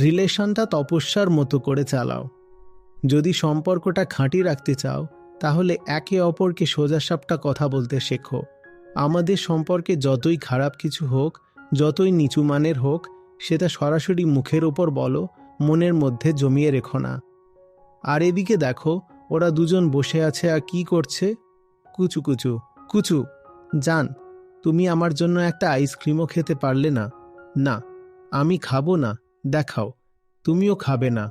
রিলেশনটা তপস্যার মতো করে চালাও। যদি সম্পর্কটা খাঁটি রাখতে চাও, তাহলে একে অপরকে সোজাসাপটা কথা বলতে শেখো। আমাদের সম্পর্কে যতই খারাপ কিছু হোক, যতই নিচু মানের হোক, সেটা সরাসরি মুখের ওপর বলো, মনের মধ্যে জমিয়ে রেখো না। আর এদিকে দেখো, ওরা দুজন বসে আছে আর কি করছে? কুচু কুচু কুচু, জান, তুমি আমার জন্য একটা আইসক্রিমও খেতে পারলে না। না, আমি খাব না। দেখাও, তুমিও খাবে না।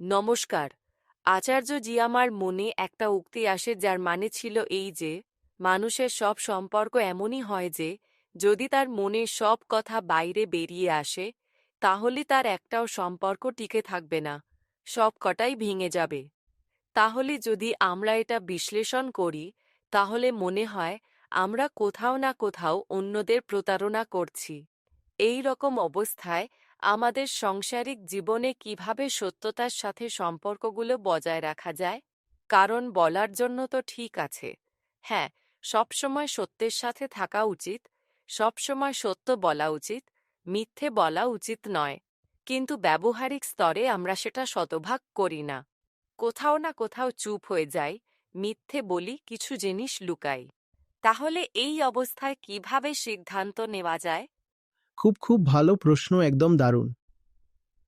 নমস্কার। আচার্যজি আমার মনে একটা উক্তি আসে যার মানে ছিল এই যে, মানুষের সব সম্পর্ক এমনই হয় যে, যদি তার মনে সব কথা বাইরে বেরিয়ে আসে, তাহলে তার একটাও সম্পর্ক টিকে থাকবে না সব কটাই ভেঙে যাবে। তাহলে যদি আমরা এটা বিশ্লেষণ করি তাহলে মনে হয় আমরা কোথাও না কোথাও অন্যদের প্রতারণা করছি। এই রকম অবস্থায় আমাদের সাংসারিক জীবনে কীভাবে সত্যতার সাথে সম্পর্কগুলো বজায় রাখা যায়? কারণ বলার জন্য তো ঠিক আছে। হ্যাঁ সবসময় সত্যের সাথে থাকা উচিত, সবসময় সত্য বলা উচিত, মিথ্যে বলা উচিত নয়। কিন্তু ব্যবহারিক স্তরে আমরা সেটা শতভাগ করি না। কোথাও না কোথাও চুপ হয়ে যাই মিথ্যে বলি কিছু জিনিস লুকাই। তাহলে এই অবস্থায় কীভাবে সিদ্ধান্ত নেওয়া যায়? খুব খুব ভালো প্রশ্ন, একদম দারুণ।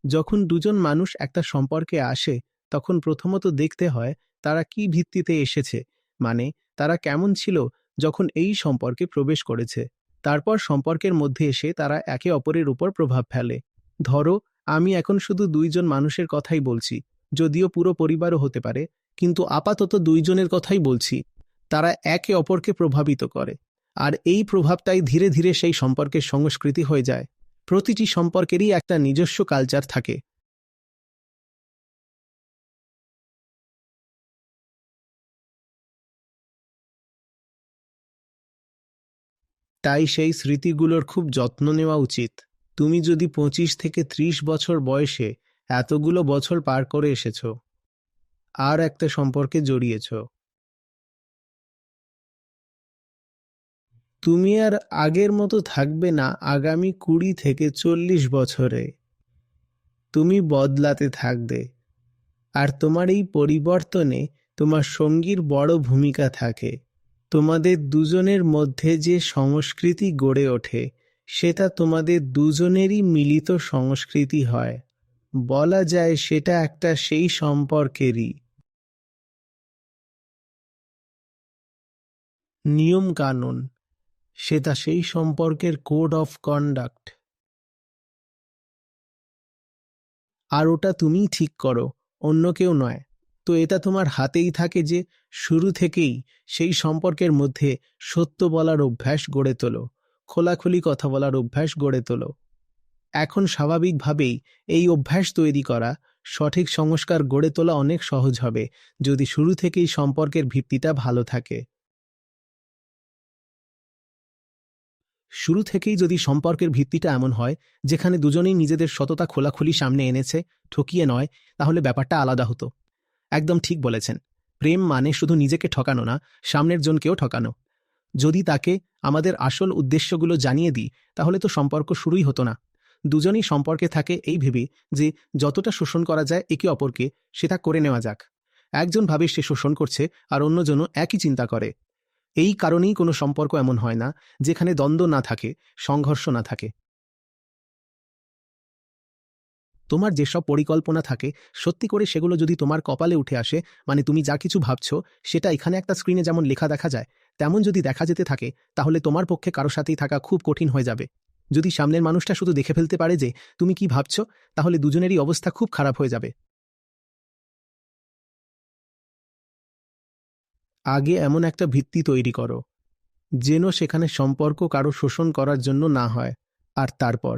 যখন দুজন মানুষ একটা সম্পর্কে আসে, তখন প্রথমত দেখতে হয় তারা কি ভিত্তিতে এসেছে মানে তারা কেমন ছিল যখন এই সম্পর্কে প্রবেশ করেছে। তারপর সম্পর্কের মধ্যে এসে তারা একে অপরের উপর প্রভাব ফেলে। ধরো, আমি এখন শুধু দুইজন মানুষের কথাই বলছি, যদিও পুরো পরিবারও হতে পারে কিন্তু আপাতত দুইজনের কথাই বলছি, তারা একে অপরকে প্রভাবিত করে, আর এই প্রভাবটাই ধীরে ধীরে সেই সম্পর্কের সংস্কৃতি হয়ে যায়। প্রতিটি সম্পর্কেরই একটা নিজস্ব কালচার থাকে। তাই সেই স্মৃতিগুলোর খুব যত্ন নেওয়া উচিত। তুমি যদি পঁচিশ থেকে ত্রিশ বছর বয়সে এতগুলো বছর পার করে এসেছ আর একটা সম্পর্কে জড়িয়েছ। তুমি আর আগের মতো থাকবে না আগামী কুড়ি থেকে চল্লিশ বছরে। তুমি বদলাতে থাকবে। আর তোমার এই পরিবর্তনে তোমার সঙ্গীর বড় ভূমিকা থাকে। তোমাদের দুজনের মধ্যে যে সংস্কৃতি গড়ে ওঠে, সেটা তোমাদের দুজনেরই মিলিত সংস্কৃতি হয়। বলা যায় সেটা একটা সেই সম্পর্কেরই। নিয়ম কানুন সেটা সেই সম্পর্কের কোড অফ কন্ডাক্ট আর ওটা তুমিই ঠিক করো, অন্য কেউ নয়। তো এটা তোমার হাতেই থাকে যে শুরু থেকেই সেই সম্পর্কের মধ্যে সত্য বলার অভ্যাস গড়ে তোলো, খোলাখুলি কথা বলার অভ্যাস গড়ে তোলো। এখন স্বাভাবিকভাবেই এই অভ্যাস তৈরি করা, সঠিক সংস্কার গড়ে তোলা অনেক সহজ হবে, যদি শুরু থেকেই সম্পর্কের ভিত্তিটা ভালো থাকে। শুরু থেকেই যদি সম্পর্কের ভিত্তিটা এমন হয়, যেখানে দুজনেই নিজেদের সততা খোলাখুলি সামনে এনেছে, ঠকিয়ে নয়, তাহলে ব্যাপারটা আলাদা হতো। একদম ঠিক বলেছেন। প্রেম মানে শুধু নিজেকে ঠকানো না, সামনের জনকেও ঠকানো। যদি তাকে আমাদের আসল উদ্দেশ্যগুলো জানিয়ে দিই, তাহলে তো সম্পর্ক শুরুই হতো না। দুজনেই সম্পর্কে থাকে এই ভেবে যে, যতটা শোষণ করা যায় একে অপরকে, সেটা করে নেওয়া যাক। একজন ভাবে সে শোষণ করছে, আর অন্যজনও একই চিন্তা করে। এই কারণেই কোনো সম্পর্ক এমন হয় না, যেখানে দ্বন্দ্ব না থাকে, সংঘর্ষ না থাকে। তোমার যেসব পরিকল্পনা থাকে, সত্যি করে সেগুলো যদি তোমার কপালে উঠে আসে মানে তুমি যা কিছু ভাবছ, সেটা এখানে একটা স্ক্রিনে যেমন লেখা দেখা যায়, তেমন যদি দেখা যেতে থাকে, তাহলে তোমার পক্ষে কারও সাথেই থাকা খুব কঠিন হয়ে যাবে। যদি সামনের মানুষটা শুধু দেখে ফেলতে পারে যে, তুমি কি ভাবছ, তাহলে দুজনেরই অবস্থা খুব খারাপ হয়ে যাবে। আগে এমন একটা ভিত্তি তৈরি করো, যেন সেখানে সম্পর্ক কারও শোষণ করার জন্য না হয়, আর তারপর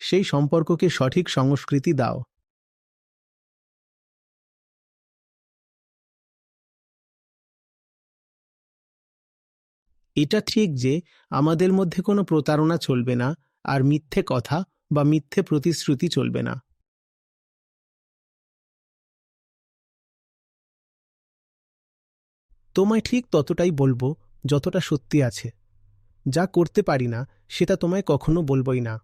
সেই সম্পর্ককে সঠিক সংস্কৃতি দাও। এটা ঠিক যে আমাদের মধ্যে কোনো প্রতারণা চলবে না, আর মিথ্যে কথা বা মিথ্যে প্রতিশ্রুতি চলবে না। তোমায় ঠিক ততটাই বলব যতটা সত্যি আছে। যা করতে পারি না, সেটা তোমায় কখনো বলবই না।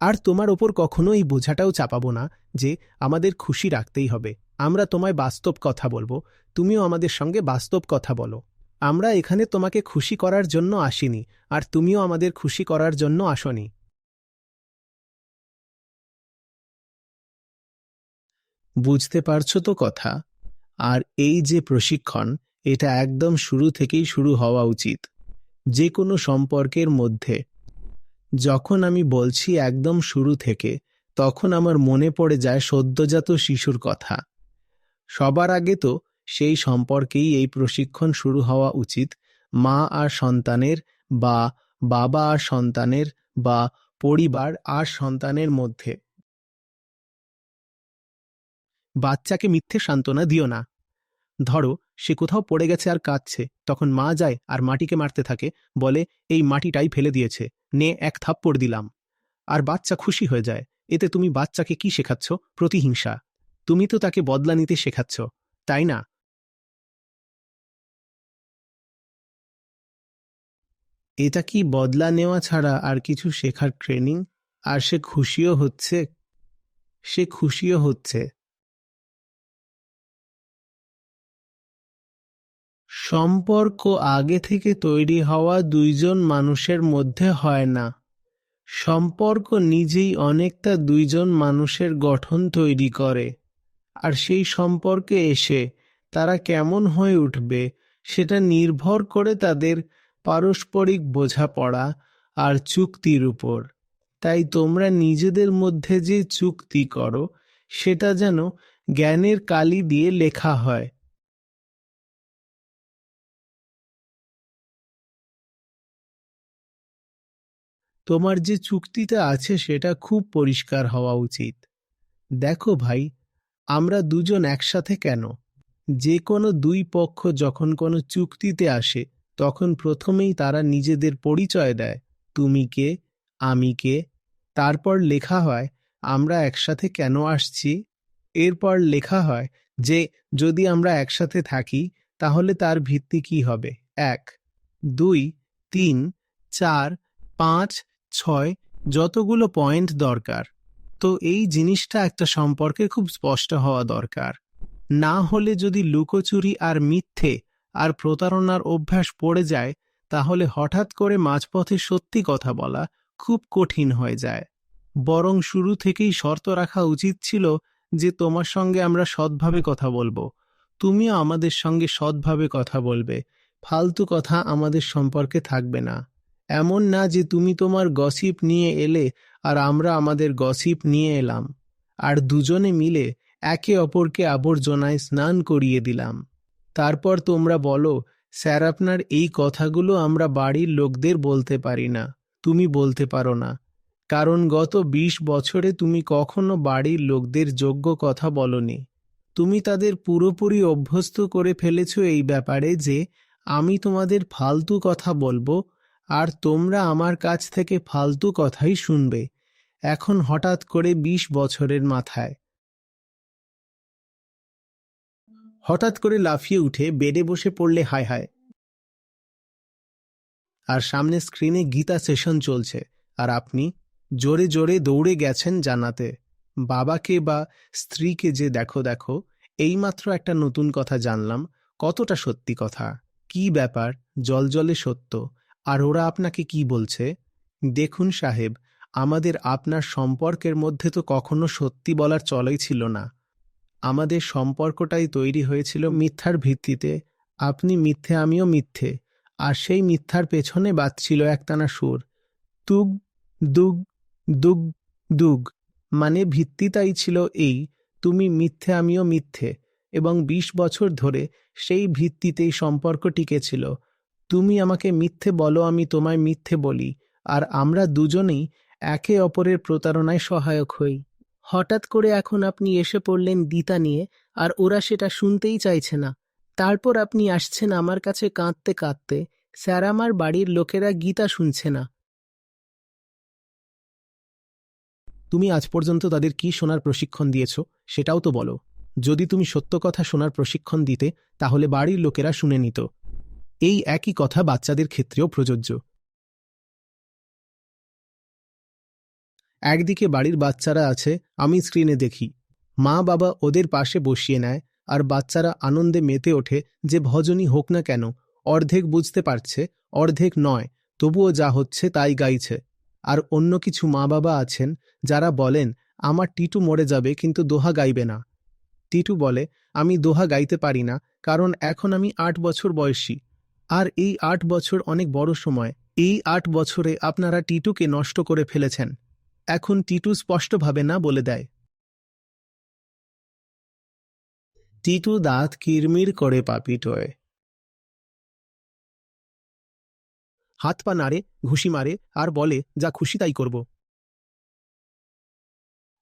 আর তোমার ওপর কখনো এই বোঝাটাও চাপাবো না যে আমাদের খুশি রাখতেই হবে। আমরা তোমায় বাস্তব কথা বলব, তুমিও আমাদের সঙ্গে বাস্তব কথা বলো। আমরা এখানে তোমাকে খুশি করার জন্য আসিনি, আর তুমিও আমাদের খুশি করার জন্য আসনি। বুঝতে পারছ তো কথা? আর এই যে প্রশিক্ষণ এটা একদম শুরু থেকেই শুরু হওয়া উচিত, যে কোনো সম্পর্কের মধ্যে। যখন আমি বলছি একদম শুরু থেকে, তখন আমার মনে পড়ে যায় সদ্যজাত শিশুর কথা। সবার আগে তো সেই সম্পর্কেই এই প্রশিক্ষণ শুরু হওয়া উচিত, মা আর সন্তানের বা বাবা আর সন্তানের বা পরিবার আর সন্তানের মধ্যে। বাচ্চাকে মিথ্যে সান্ত্বনা দিও না। ধরো সে কোথাও পড়ে গেছে আর কাঁদছে। তখন মা যায় আর মাটিকে মারতে থাকে। বলে, এই মাটিটাই ফেলে দিয়েছে। নে, এক থাপ্পড় দিলাম। আর বাচ্চা খুশি হয়ে যায়। এতে তুমি বাচ্চাকে কি শেখাচ্ছ? প্রতিহিংসা। তুমি তো তাকে বদলা নিতে শেখাচ্ছ, তাই না? এটা কি বদলা নেওয়া ছাড়া আর কিছু শেখার ট্রেনিং আর সে খুশিও হচ্ছে? সে খুশিও হচ্ছে। সম্পর্ক আগে থেকে তৈরি হওয়া দুইজন মানুষের মধ্যে হয় না। সম্পর্ক নিজেই অনেকটা দুইজন মানুষের গঠন তৈরি করে। আর সেই সম্পর্কে এসে তারা কেমন হয়ে উঠবে সেটা নির্ভর করে তাদের পারস্পরিক বোঝাপড়া আর চুক্তির উপর। তাই তোমরা নিজেদের মধ্যে যে চুক্তি করো, সেটা যেন জ্ঞানের কালি দিয়ে লেখা হয়। তোমার যে চুক্তিটা আছে সেটা খুব পরিষ্কার হওয়া উচিত। দেখো ভাই, আমরা দুজন একসাথে কেন? যে কোনো দুই পক্ষ যখন কোনো চুক্তিতে আসে, তখন প্রথমেই তারা নিজেদের পরিচয় দেয়, তুমি কে, আমি কে, তারপর লেখা হয়, আমরা একসাথে কেন আসছি? এরপর লেখা হয় যে, যদি আমরা একসাথে থাকি, তাহলে তার ভিত্তি কি হবে? এক, দুই, তিন, চার, পাঁচ ছয়, যতগুলো পয়েন্ট দরকার। তো এই জিনিসটা একটা সম্পর্কে খুব স্পষ্ট হওয়া দরকার। না হলে যদি লুকোচুরি আর মিথ্যে আর প্রতারণার অভ্যাস পড়ে যায়, তাহলে হঠাৎ করে মাঝপথে সত্যি কথা বলা খুব কঠিন হয়ে যায়। বরং শুরু থেকেই শর্ত রাখা উচিত ছিল যে তোমার সঙ্গে আমরা সৎভাবে কথা বলব। তুমিও আমাদের সঙ্গে সৎভাবে কথা বলবে। ফালতু কথা আমাদের সম্পর্কে থাকবে না। এমন না যে তুমি তোমার গসিপ নিয়ে এলে আর আমরা আমাদের গসিপ নিয়ে এলাম। আর দুজনে মিলে একে অপরকে আবর্জনায় স্নান করিয়ে দিলাম। তারপর তোমরা বলো, স্যার আপনার এই কথাগুলো আমরা বাড়ির লোকদের বলতে পারি না, তুমি বলতে পারো না। কারণ গত ২০ বছরে তুমি কখনো বাড়ির লোকদের যোগ্য কথা বলনি। তুমি তাদের পুরোপুরি অভ্যস্ত করে ফেলেছ এই ব্যাপারে যে, আমি তোমাদের ফালতু কথা বলব আর তোমরা আমার কাছ থেকে ফালতু কথাই শুনবে। এখন হঠাৎ করে ২০ বছরের মাথায়। হঠাৎ করে লাফিয়ে উঠে বেডে বসে পড়লে হায় হায়। আর সামনে স্ক্রিনে গীতা সেশন চলছে। আর আপনি জোরে জোরে দৌড়ে গেছেন জানাতে বাবাকে বা স্ত্রীকে যে দেখো দেখো, এইমাত্র একটা নতুন কথা জানলাম। কতটা সত্যি কথা? কি ব্যাপার? জলজলে সত্য। আর ওরা আপনাকে কি বলছে? দেখুন সাহেব, আমাদের আপনার সম্পর্কের মধ্যে তো কখনো সত্যি বলার চলই ছিল না। আমাদের সম্পর্কটাই তৈরি হয়েছিল মিথ্যার ভিত্তিতে। আপনি মিথ্যে, আমিও মিথ্যে। আর সেই মিথ্যার পেছনে বাজছিল একটানা সুর। তুগ, দুগ দুগ দুগ। মানে ভিত্তিটাই ছিল এই, তুমি মিথ্যে, আমিও মিথ্যে। এবং ২০ বছর ধরে সেই ভিত্তিতেই সম্পর্ক টিকেছিল তুমি আমাকে মিথ্যে বলো, আমি তোমায় মিথ্যে বলি, আর আমরা দুজনেই একে অপরের প্রতারণায় সহায়ক হই। হঠাৎ করে এখন আপনি এসে পড়লেন গীতা নিয়ে, আর ওরা সেটা শুনতেই চাইছে না। তারপর আপনি আসছেন আমার কাছে কাঁদতে কাঁদতে, স্যার আমার বাড়ির লোকেরা গীতা শুনছে না। তুমি আজ পর্যন্ত তাদের কি শোনার প্রশিক্ষণ দিয়েছ, সেটাও তো বলো। যদি তুমি সত্য কথা শোনার প্রশিক্ষণ দিতে, তাহলে বাড়ির লোকেরা শুনে নিত। এই একই কথা বাচ্চাদের ক্ষেত্রেও প্রযোজ্য। একদিকে বাড়ির বাচ্চারা আছে, আমি স্ক্রিনে দেখি। মা বাবা ওদের পাশে বসিয়ে নেয়, আর বাচ্চারা আনন্দে মেতে ওঠে যে ভজনই হোক না কেন, অর্ধেক বুঝতে পারছে, অর্ধেক নয়, তবুও যা হচ্ছে তাই গাইছে। আর অন্য কিছু মা বাবা আছেন, যারা বলেন, আমার টিটু মরে যাবে কিন্তু দোহা গাইবে না। টিটু বলে, আমি দোহা গাইতে পারি না, কারণ এখন আমি আট বছর বয়সী। আর এই আট বছর অনেক বড় সময়। এই আট বছরে আপনারা টিটুকে নষ্ট করে ফেলেছেন। এখন টিটু স্পষ্টভাবে না বলে দেয়। টিটু দাঁত কিরমির করে পাপিটোয় হাত পা নাড়ে, ঘুষি মারে, আর বলে, যা খুশি তাই করব।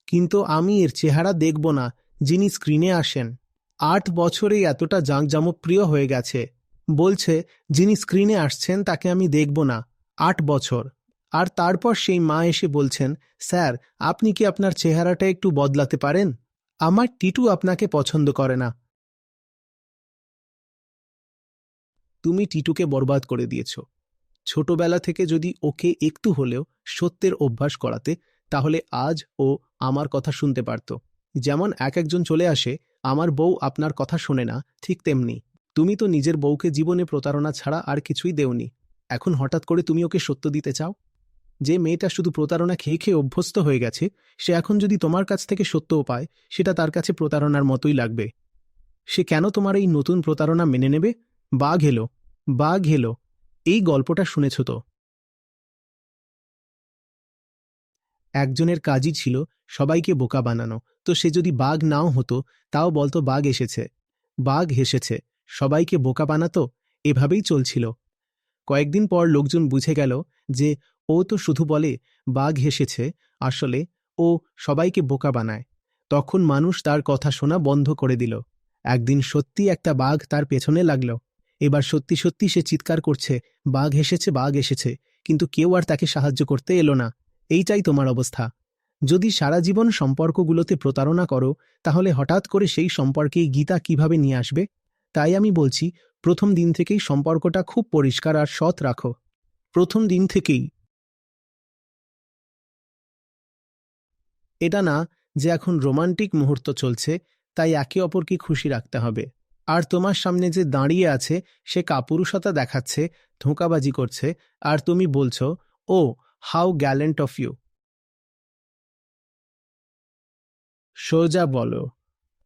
কিন্তু আমি এর চেহারা দেখব না যিনি স্ক্রিনে আসেন। আট বছরেই এতটা জাঁকজমকপ্রিয় হয়ে গেছে। বলছে, যিনি স্ক্রিনে আসছেন তাকে আমি দেখব না, আট বছর। আর তারপর সেই মা এসে বলছেন, স্যার, আপনি কি আপনার চেহারাটা একটু বদলাতে পারেন? আমার টিটু আপনাকে পছন্দ করে না। তুমি টিটুকে বরবাদ করে দিয়েছ। ছোটবেলা থেকে যদি ওকে একটু হলেও সত্যের অভ্যাস করাতে, তাহলে আজ ও আমার কথা শুনতে পারত। যেমন এক একজন চলে আসে, আমার বউ আপনার কথা শোনে না, ঠিক তেমনি। তুমি তো নিজের বউকে জীবনে প্রতারণা ছাড়া আর কিছুই দেওনি। এখন হঠাৎ করে তুমি ওকে সত্য দিতে চাও? যে মেয়েটা শুধু প্রতারণা খেয়ে খেয়ে অভ্যস্ত হয়ে গেছে, সে এখন যদি তোমার কাছ থেকে সত্যও পায়, সেটা তার কাছে প্রতারণার মতোই লাগবে। সে কেন তোমার এই নতুন প্রতারণা মেনে নেবে? বাঘ এলো বাঘ এলো। এই গল্পটা শুনেছ তো? একজনের কাজই ছিল সবাইকে বোকা বানানো। তো সে যদি বাঘ নাও হতো, তাও বলতো বাঘ এসেছে। বাঘ হেসেছে। সবাইকে বোকা বানাতো, এভাবেই চলছিল। কয়েকদিন পর লোকজন বুঝে গেল যে, ও তো শুধু বলে, বাঘ হেসেছে। আসলে, ও সবাইকে বোকা বানায়। তখন মানুষ তার কথা শোনা বন্ধ করে দিল। একদিন সত্যি একটা বাঘ তার পেছনে লাগল। এবার সত্যি সত্যি সে চিৎকার করছে, বাঘ হেসেছে, বাঘ এসেছে কিন্তু কেউ আর তাকে সাহায্য করতে এলো না। এইটাই তোমার অবস্থা। যদি সারা জীবন সম্পর্কগুলোতে প্রতারণা করো, তাহলে হঠাৎ করে সেই সম্পর্কে গীতা কীভাবে নিয়ে আসবে? তাই আমি বলছি, প্রথম দিন থেকেই সম্পর্কটা খুব পরিষ্কার আর সৎ রাখো। প্রথম দিন থেকেই। এটা না যে এখন রোমান্টিক মুহূর্ত চলছে, তাই একে অপরকে খুশি রাখতে হবে। আর তোমার সামনে যে দাঁড়িয়ে আছে, সে কাপুরুষতা দেখাচ্ছে, ধোঁকাবাজি করছে, আর তুমি বলছো, oh, how gallant of you. সোজা বলো,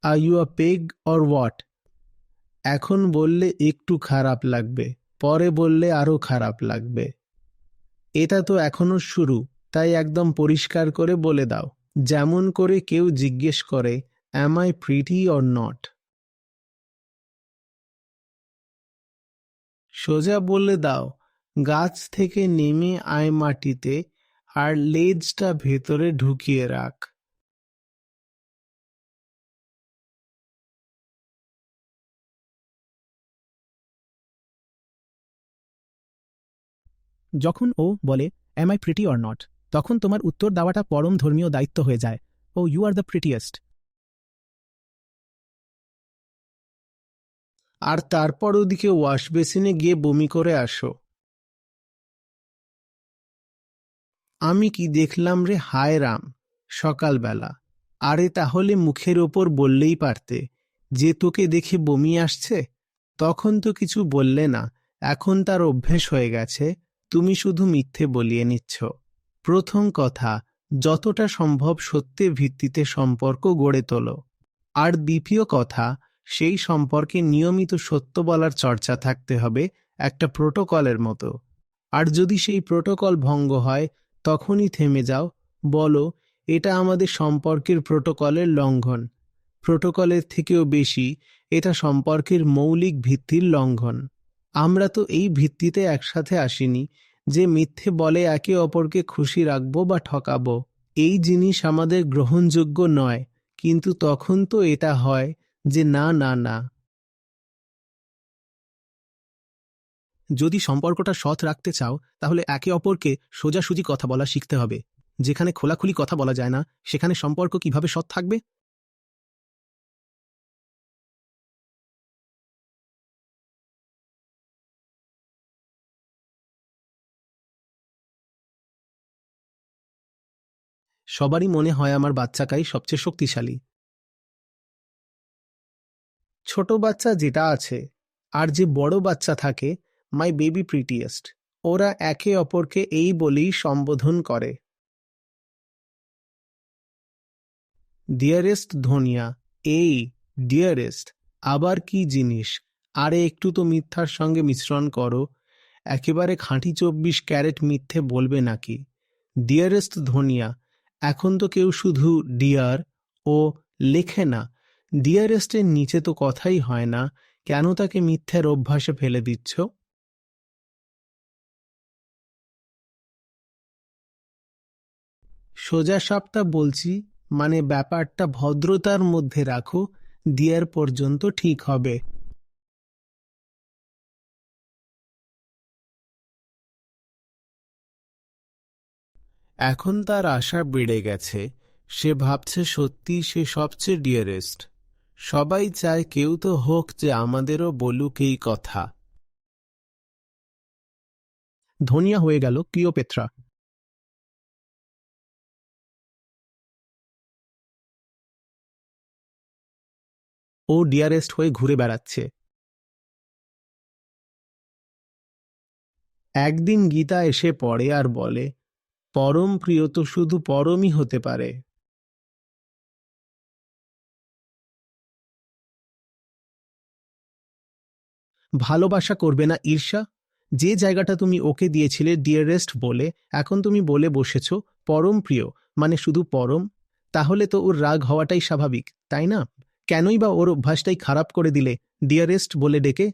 আর you a peg or what? এখন বললে একটু খারাপ লাগবে, পরে বললে আরও খারাপ লাগবে। এটা তো এখনও শুরু, তাই একদম পরিষ্কার করে বলে দাও, যেমন করে কেউ জিজ্ঞেস করে am I pretty or not সোজা বলে দাও, গাছ থেকে নেমে আয় মাটিতে, আর লেজটা ভেতরে ঢুকিয়ে রাখ। যখন ও বলে am I pretty or not তখন তোমার উত্তর দেওয়াটা পরম ধর্মীয় দায়িত্ব হয়ে যায়। Oh you are the prettiest আর তারপর ওদিকে ওয়াশ বেসিনে গিয়ে বমি করে আসো। আমি কি দেখলাম রে? হায় রাম, সকালবেলা। আরে তাহলে মুখের ওপর বললেই পারতে। যে তোকে দেখে বমি আসছে, তখন তো কিছু বললে না। এখন তার অভ্যেস হয়ে গেছে। তুমি শুধু মিথ্যে বলিয়ে নিচ্ছ। প্রথম কথা, যতটা সম্ভব সত্যের ভিত্তিতে সম্পর্ক গড়ে তোলো। আর দ্বিতীয় কথা, সেই সম্পর্কে নিয়মিত সত্য বলার চর্চা থাকতে হবে একটা প্রোটোকলের মতো। আর যদি সেই প্রোটোকল ভঙ্গ হয়, তখনই থেমে যাও, বলো, এটা আমাদের সম্পর্কের প্রোটোকলের লঙ্ঘন। প্রোটোকলের থেকেও বেশি, এটা সম্পর্কের মৌলিক ভিত্তির লঙ্ঘন। আমরা তো এই ভিত্তিতে একসাথে আসিনি যে মিথ্যে বলে একে অপরকে খুশি রাখব বা ঠকাবো। এই জিনিস আমাদের গ্রহণযোগ্য নয়, কিন্তু তখন তো এটা হয় যে না না না। যদি সম্পর্কটা সৎ রাখতে চাও, তাহলে একে অপরকে সোজাসুজি কথা বলা শিখতে হবে। যেখানে খোলাখুলি কথা বলা যায় না, সেখানে সম্পর্ক কীভাবে সৎ থাকবে? সবারই মনে হয় আমার বাচ্চাকাই সবচেয়ে শক্তিশালী। ছোট বাচ্চা যেটা আছে, আর যে বড় বাচ্চা থাকে মাই বেবি প্রিটিয়েস্ট ওরা একে অপরকে এই বলেই সম্বোধন করে। ডিয়ারেস্ট ধনিয়া, এই ডিয়ারেস্ট আবার কি জিনিস? আরে একটু তো মিথ্যার সঙ্গে মিশ্রণ করো। একেবারে খাঁটি চব্বিশ ক্যারেট মিথ্যে বলবে নাকি? ডিয়ারেস্ট ধনিয়া এখন তো কেউ শুধু ডিয়ার ও লেখে না ডিয়ারেস্টের নিচে তো কথাই হয় না, কেন তাকে মিথ্যের অভ্যাসে ফেলে দিচ্ছ? সোজা সাপটা বলছি মানে ব্যাপারটা ভদ্রতার মধ্যে রাখো দিয়ার পর্যন্ত ঠিক হবে। এখন তার আশা বেড়ে গেছে। সে ভাবছে সত্যি সে সবচেয়ে ডিয়ারেস্ট সবাই চায় কেউ তো হোক যে আমাদেরও বলুক এই কথা। ধনিয়া হয়ে গেল ক্লিওপেত্রা ও ডিয়ারেস্ট হয়ে ঘুরে বেড়াচ্ছে। একদিন গীতা এসে পড়ে আর বলে পরম প্রিয় তো শুধু পরমই হতে পারে। ভালোবাসা করবে না ঈর্ষা? যে জায়গাটা তুমি ওকে দিয়েছিলে, ডিয়ারেস্ট বলে, এখন তুমি বলে বসেছ, পরম প্রিয় মানে শুধু পরম? তাহলে তো ওর রাগ হওয়াটাই স্বাভাবিক, তাই না? কেনই বা ওর অভ্যাসটাই খারাপ করে দিলে, ডিয়ারেস্ট বলে ডেকে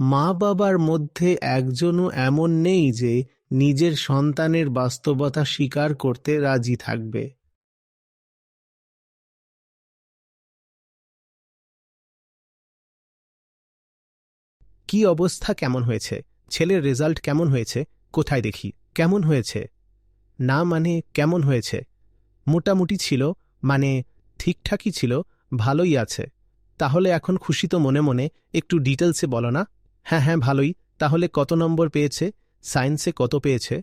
মা বাবার মধ্যে একজনও এমন নেই যে নিজের সন্তানের বাস্তবতা স্বীকার করতে রাজি থাকবে। কি অবস্থা কেমন হয়েছে? ছেলের রেজাল্ট কেমন হয়েছে? কোথায় দেখি? কেমন হয়েছে? না মানে কেমন হয়েছে? মোটামুটি ছিল মানে ঠিকঠাকই ছিল, ভালোই আছে। তাহলে এখন খুশি তো মনে মনে, একটু ডিটেলসে বলো না। হ্যাঁ হ্যাঁ ভালোই। তাহলে কত নম্বর পেয়েছে? সায়েন্সে কত পেয়েছে?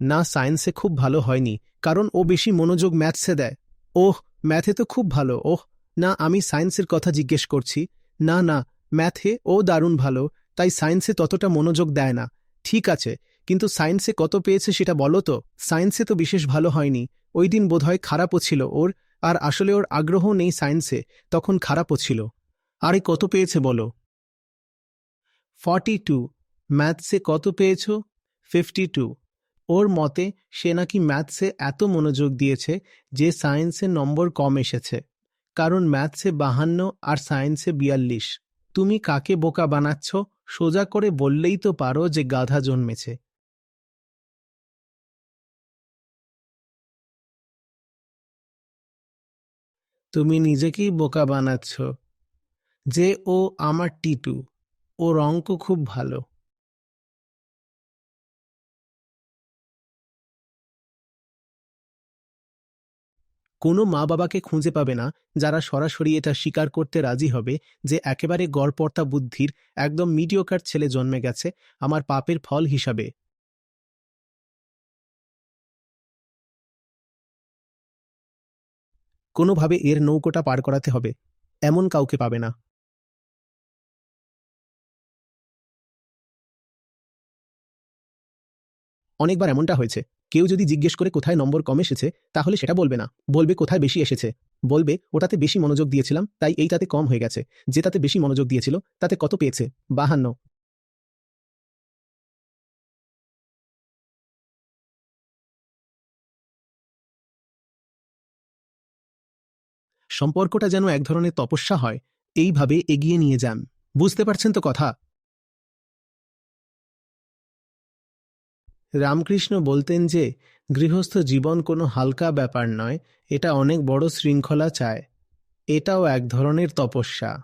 না, সায়েন্সে খুব ভালো হয়নি, কারণ ও বেশি মনোযোগ ম্যাথসে দেয়। ওহ, ম্যাথে তো খুব ভালো, ওহ। না, আমি সায়েন্সের কথা জিজ্ঞেস করছি। না না, ম্যাথে ও দারুণ ভালো, তাই সায়েন্সে ততটা মনোযোগ দেয় না। ঠিক আছে, কিন্তু সায়েন্সে কত পেয়েছে সেটা বলো তো? সায়েন্সে তো বিশেষ ভালো হয়নি। ওই দিন বোধহয় খারাপও ছিল ওর, আর আসলে ওর আগ্রহ নেই সায়েন্সে, তখন খারাপও ছিল। আরে, কত পেয়েছে বলো? Forty two. ম্যাথসে কত পেয়েছ? Fifty two. ওর মতে সে নাকি ম্যাথসে এত মনোযোগ দিয়েছে যে সায়েন্সে নম্বর কম এসেছে। কারণ ম্যাথসে বাহান্ন আর সায়েন্সে বিয়াল্লিশ। তুমি কাকে বোকা বানাচ্ছ? সোজা করে বললেই তো পারো যে গাধা জন্মেছে। তুমি নিজেকেই বোকা বানাচ্ছ। যে ও আমার টিটু। ওর অঙ্ক খুব ভালো। কোনো মা বাবাকে খুঁজে পাবে না, যারা সরাসরি এটা স্বীকার করতে রাজি হবে যে একেবারে গড়পর্তা বুদ্ধির, একদম মিডিওকার ছেলে জন্মে গেছে, আমার পাপের ফল হিসাবে। কোনোভাবে এর নৌকোটা পার করাতে হবে, এমন কাউকে পাবে না। অনেকবার এমনটা হয়েছে। কেউ যদি জিজ্ঞেস করে কোথায় নম্বর কম এসেছে, তাহলে সেটা বলবে না। বলবে কোথায় বেশি এসেছে। বলবে, ওটাতে বেশি মনোযোগ দিয়েছিলাম, তাই এইটাতে কম হয়ে গেছে। যে তাতে বেশি মনোযোগ দিয়েছিল, তাতে কত পেয়েছে? বাহান্ন। সম্পর্কটা যেন এক ধরনের তপস্যা হয়। এইভাবে এগিয়ে নিয়ে যান। বুঝতে পারছেন তো কথা? রামকৃষ্ণ বলতেন যে, গৃহস্থ জীবন কোনো হালকা ব্যাপার নয়, এটা অনেক বড় শৃঙ্খলা চায়। এটাও এক ধরনের তপস্যা।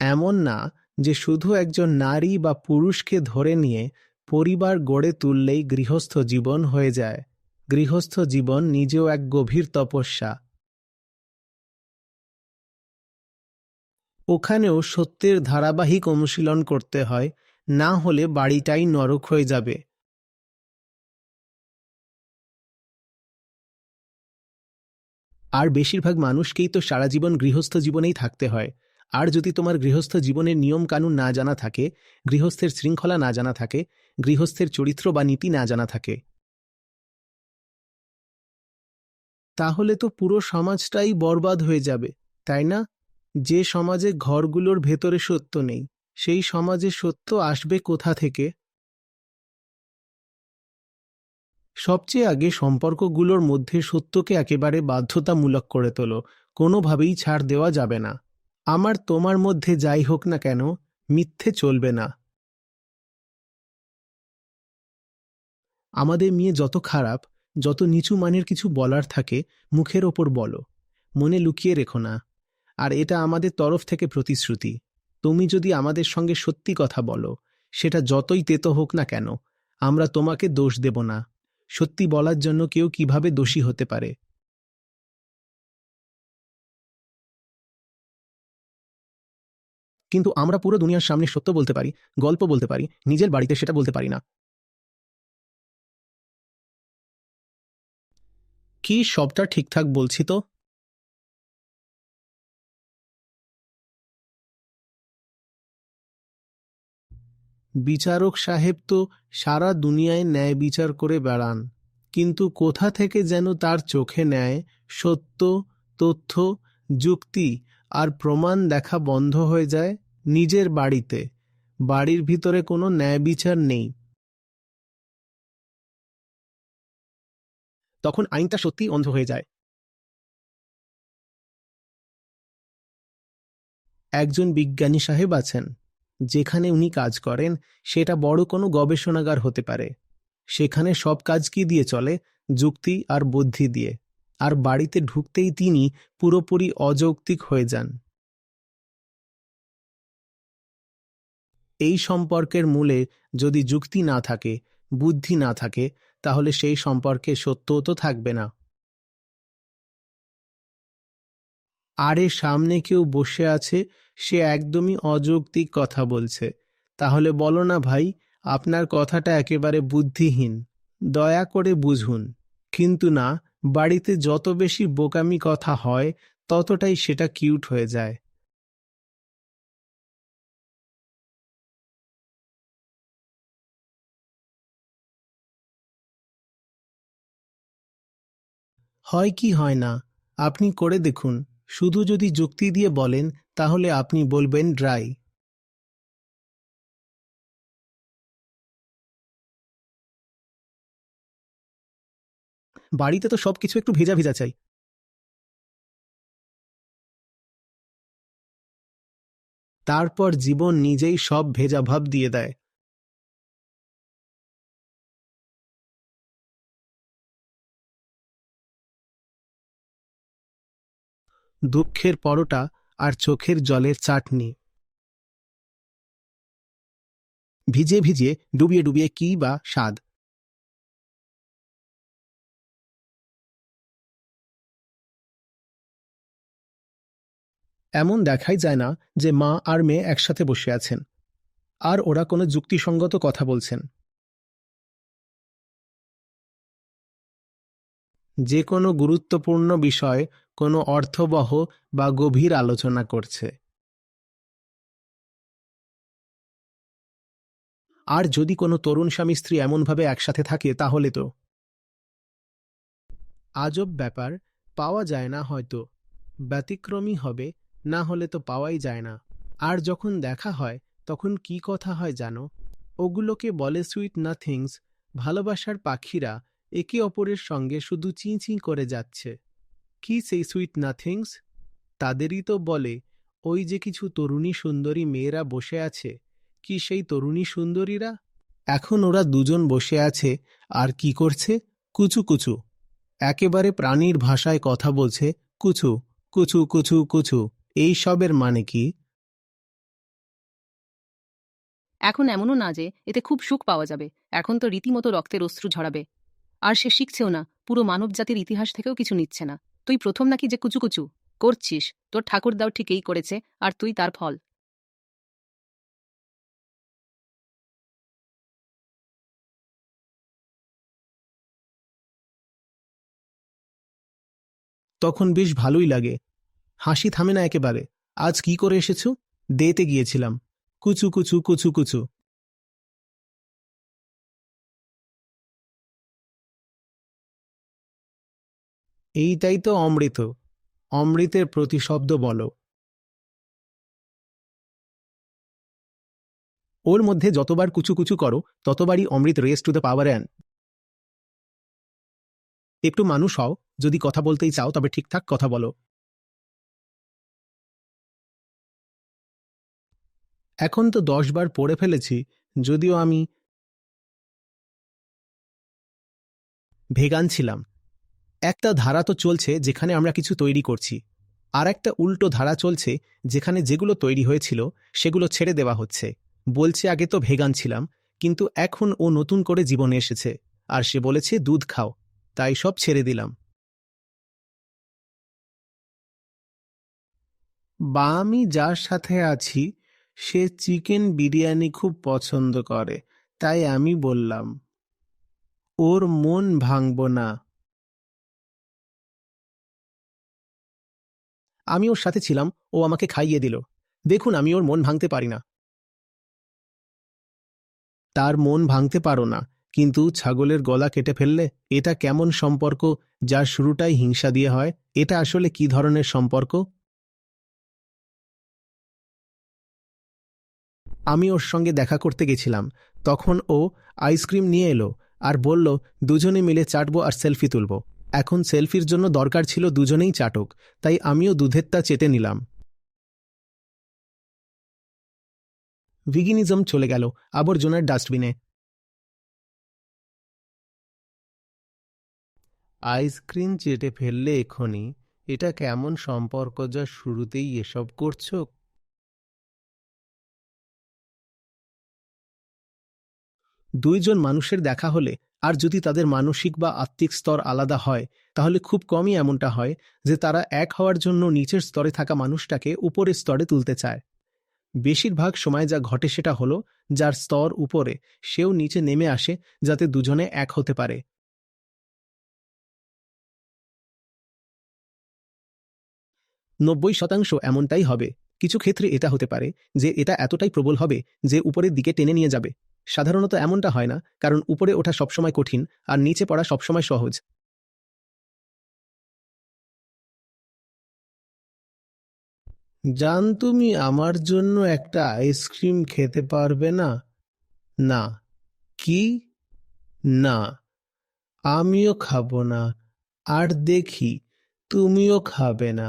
এমন না যে শুধু একজন নারী বা পুরুষকে ধরে নিয়ে পরিবার গড়ে তুললেই গৃহস্থ জীবন হয়ে যায়। গৃহস্থ জীবন নিজেও এক গভীর তপস্যা। ওখানেও সত্যের ধারাবাহিক অনুশীলন করতে হয়, না হলে বাড়িটাই নরক হয়ে যাবে। আর বেশিরভাগ মানুষকেই তো সারা জীবন গৃহস্থ জীবনেই থাকতে হয়। আর যদি তোমার গৃহস্থ জীবনের নিয়ম কানুন না জানা থাকে, গৃহস্থের শৃঙ্খলা না জানা থাকে, গৃহস্থের চরিত্র বা নীতি না জানা থাকে, তাহলে তো পুরো সমাজটাই বরবাদ হয়ে যাবে, তাই না? যে সমাজে ঘরগুলোর ভেতরে সত্য নেই, সেই সমাজে সত্য আসবে কোথা থেকে? সবচেয়ে আগে সম্পর্কগুলোর মধ্যে সত্যকে একেবারে বাধ্যতামূলক করে তোলো, কোনোভাবেই ছাড় দেওয়া যাবে না। আমার তোমার মধ্যে যাই হোক না কেন, মিথ্যে চলবে না। আমাদের মেয়ে যত খারাপ, যত নিচু মানের কিছু বলার থাকে, মুখের ওপর বলো। মনে লুকিয়ে রেখো না। আর এটা আমাদের তরফ থেকে প্রতিশ্রুতি। তুমি যদি আমাদের সঙ্গে সত্যি কথা বলো, সেটা যতই তেতো হোক না কেন, আমরা তোমাকে দোষ দেব না। সত্যি বলার জন্য কেউ কীভাবে দোষী হতে পারে? কিন্তু আমরা পুরো দুনিয়ার সামনে সত্য বলতে পারি, গল্প বলতে পারি, নিজের বাড়িতে সেটা বলতে পারি না। কি সবটা ঠিকঠাক বলছি তো? বিচারক সাহেব তো সারা দুনিয়ায় ন্যায় বিচার করে বেড়ান, কিন্তু কোথা থেকে যেন তার চোখে নেয় সত্য, তথ্য, যুক্তি আর প্রমাণ দেখা বন্ধ হয়ে যায় নিজের বাড়িতে। বাড়ির ভিতরে কোনো ন্যায় বিচার নেই। তখন আইনটা সত্যি অন্ধ হয়ে যায়। একজন বিজ্ঞানী সাহেব আছেন। যেখানে উনি কাজ করেন, সেটা বড় কোনো গবেষণাগার হতে পারে। সেখানে সব কাজ কি দিয়ে চলে? যুক্তি আর বুদ্ধি দিয়ে। আর বাড়িতে ঢুকতেই তিনি পুরোপুরি অযৌক্তিক হয়ে যান। এই সম্পর্কের মূলে যদি যুক্তি না থাকে, বুদ্ধি না থাকে, তাহলে সেই সম্পর্কে সত্য তো থাকবে না। আরে সামনে কেউ বসে আছে সে একদমই অযৌক্তিক কথা বলছে। তাহলে বলো না ভাই, আপনার কথাটা একেবারে বুদ্ধিহীন। দয়া করে বুঝুন। কিন্তু না, বাড়িতে যত বেশি বোকামি কথা হয়, ততটাই সেটা কিউট হয়ে যায়। হয় কি হয় না, আপনি করে দেখুন। শুধু যদি যুক্তি দিয়ে বলেন তাহলে আপনি বলবেন ড্রাই। বাড়িতে তো সবকিছু একটু ভেজা ভেজা চাই। তারপর জীবন নিজেই সব ভেজা ভাব দিয়ে দেয়। দুঃখের পরোটা আর চোখের জলের চাটনি। ভিজে ভিজে ডুবিয়ে ডুবিয়ে কি বা স্বাদ? এমন দেখাই যায় না যে মা আর মেয়ে একসাথে বসে আছেন। আর ওরা কোনো যুক্তিসঙ্গত কথা বলছেন। যে কোনো গুরুত্বপূর্ণ বিষয় কোনো অর্থবহ বা গভীর আলোচনা করছে। আর যদি কোনো তরুণ স্বামী স্ত্রী এমনভাবে একসাথে থাকে, তাহলে তো? আজব ব্যাপার, পাওয়া যায় না হয়তো। ব্যতিক্রমী হবে, না হলে তো পাওয়াই যায় না। আর যখন দেখা হয়, তখন কি কথা হয় জানো? ওগুলোকে বলে সুইট নাথিংস, ভালোবাসার পাখিরা একে অপরের সঙ্গে শুধু চিঁ করে যাচ্ছে। কি সেই সুইট নাথিংস তাদেরই তো বলে, ওই যে কিছু তরুণী সুন্দরী মেয়েরা বসে আছে, কি সেই তরুণী সুন্দরীরা? এখন ওরা দুজন বসে আছে, আর কি করছে? কুচু কুচু। একেবারে প্রাণীর ভাষায় কথা বলছে, কুচু কুচু কুচু কুচু, এই সবের মানে কি? এখন এমনও না যে, এতে খুব সুখ পাওয়া যাবে, এখন তো রীতিমতো রক্তের অশ্রু ঝরাবে। আর সে শিখছেও না, পুরো মানবজাতির ইতিহাস থেকেও কিছু নিচ্ছে না। তুই প্রথম নাকি যে কুচু কুচু? করছিস। তোর ঠাকুরদাও ঠিক এই করেছে, আর তুই তার ফল। তখন বেশ ভালোই লাগে। হাসি থামে না একেবারে। আজ কি করে এসেছ? দেতে গিয়েছিলাম। কুচু কুচু কুচু কুচু। এইটাই তো অমৃত। অমৃতের প্রতিশব্দ বলো। ওর মধ্যে যতবার কুচু কুচু করো, ততবারই অমৃত raise to the power n একটু মানুষ হও, যদি কথা বলতেই চাও, তবে ঠিকঠাক কথা বলো। এখন তো দশ বার পড়ে ফেলেছি, যদিও আমি ভেগান ছিলাম। একটা ধারা তো চলছে যেখানে আমরা কিছু তৈরি করছি, আর একটা উল্টো ধারা চলছে যেখানে যেগুলো তৈরি হয়েছিল সেগুলো ছেড়ে দেওয়া হচ্ছে। বলছে, আগে তো ভেগান ছিলাম, কিন্তু এখন ও নতুন করে জীবনে এসেছে, আর সে বলেছে, দুধ খাও। তাই সব ছেড়ে দিলাম। বা আমি যার সাথে আছি, সে চিকেন বিরিয়ানি খুব পছন্দ করে, তাই আমি বললাম, ওর মন ভাঙব না। আমি ওর সাথে ছিলাম, ও আমাকে খাইয়ে দিল। দেখুন, আমি ওর মন ভাঙতে পারি না। তার মন ভাঙতে পারো না, কিন্তু ছাগলের গলা কেটে ফেললে এটা কেমন সম্পর্ক যার শুরুটাই হিংসা দিয়ে হয়? এটা আসলে কি ধরনের সম্পর্ক? আমি ওর সঙ্গে দেখা করতে গেছিলাম। তখন ও আইসক্রিম নিয়ে এলো আর বলল, দুজনে মিলে চাটবো আর সেলফি তুলব। এখন সেলফির জন্য দরকার ছিল দুজনেই চাটক, তাই আমিও দুধেরটা চেটে নিলাম। ভিগিনিজম চলে গেল, আবর্জনার ডাস্টবিনে। আইসক্রিম চেটে ফেললে এখনই, এটা কেমন সম্পর্ক যা শুরুতেই এসব করছ? দুইজন মানুষের দেখা হলে আর যদি তাদের মানসিক বা আত্মিক স্তর আলাদা হয়, তাহলে খুব কমই এমনটা হয় যে তারা এক হওয়ার জন্য নিচের স্তরে থাকা মানুষটাকে উপরের স্তরে তুলতে চায়। বেশিরভাগ সময় যা ঘটে সেটা হলো যার স্তর উপরে সেও নিচে নেমে আসে যাতে দুজনে এক হতে পারে। নব্বই শতাংশ এমনটাই হবে। কিছু ক্ষেত্রে এটা হতে পারে যে এটা এতটাই প্রবল হবে যে উপরের দিকে টেনে নিয়ে যাবে। সাধারণত এমনটা হয় না, কারণ উপরে ওঠা সবসময় কঠিন আর নিচে পড়া সবসময় সহজ। জান, তুমি আমার জন্য একটা আইসক্রিম খেতে পারবে না? না। কি? না। আমিও খাব না। আর দেখি, তুমিও খাবে না।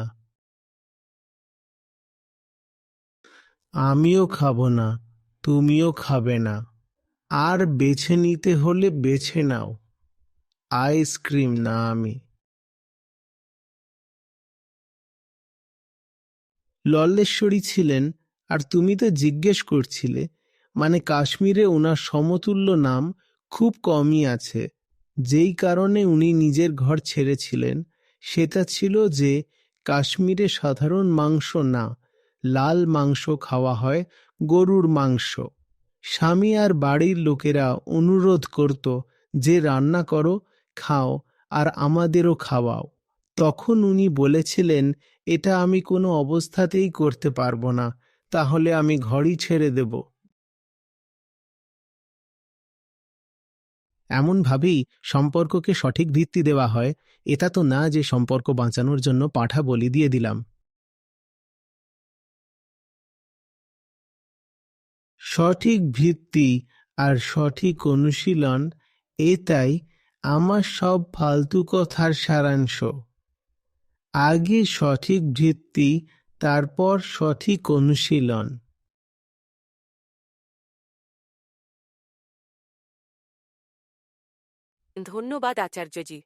আমিও খাব না, তুমিও খাবে না। আর বেছে নিতে হলে বেছে নাও। আইসক্রিম না আমি। লল্লেশ্বরী ছিলেন, আর তুমি তো জিজ্ঞেস করছিলে মানে কাশ্মীরে ওনার সমতুল্য নাম খুব কমই আছে। যেই কারণে উনি নিজের ঘর ছেড়েছিলেন, সেটা ছিল যে কাশ্মীরে সাধারণ মাংস না, লাল মাংস খাওয়া হয়, গরুর মাংস। স্বামী আর বাড়ির লোকেরা অনুরোধ করত যে রান্না করো, খাও আর আমাদেরও খাওয়াও। তখন উনি বলেছিলেন, এটা আমি কোনো অবস্থাতেই করতে পারব না, তাহলে আমি ঘরই ছেড়ে দেব। এমনভাবেই সম্পর্ককে সঠিক ভিত্তি দেওয়া হয়। এটা তো না যে সম্পর্ক বাঁচানোর জন্য পাঠা বলি দিয়ে দিলাম। সঠিক ভিত্তি আর সঠিক অনুশীলন এটাই আমার সব ফালতু কথার সারাংশ। আগে সঠিক ভিত্তি তারপর সঠিক অনুশীলন। ধন্যবাদ আচার্যজি।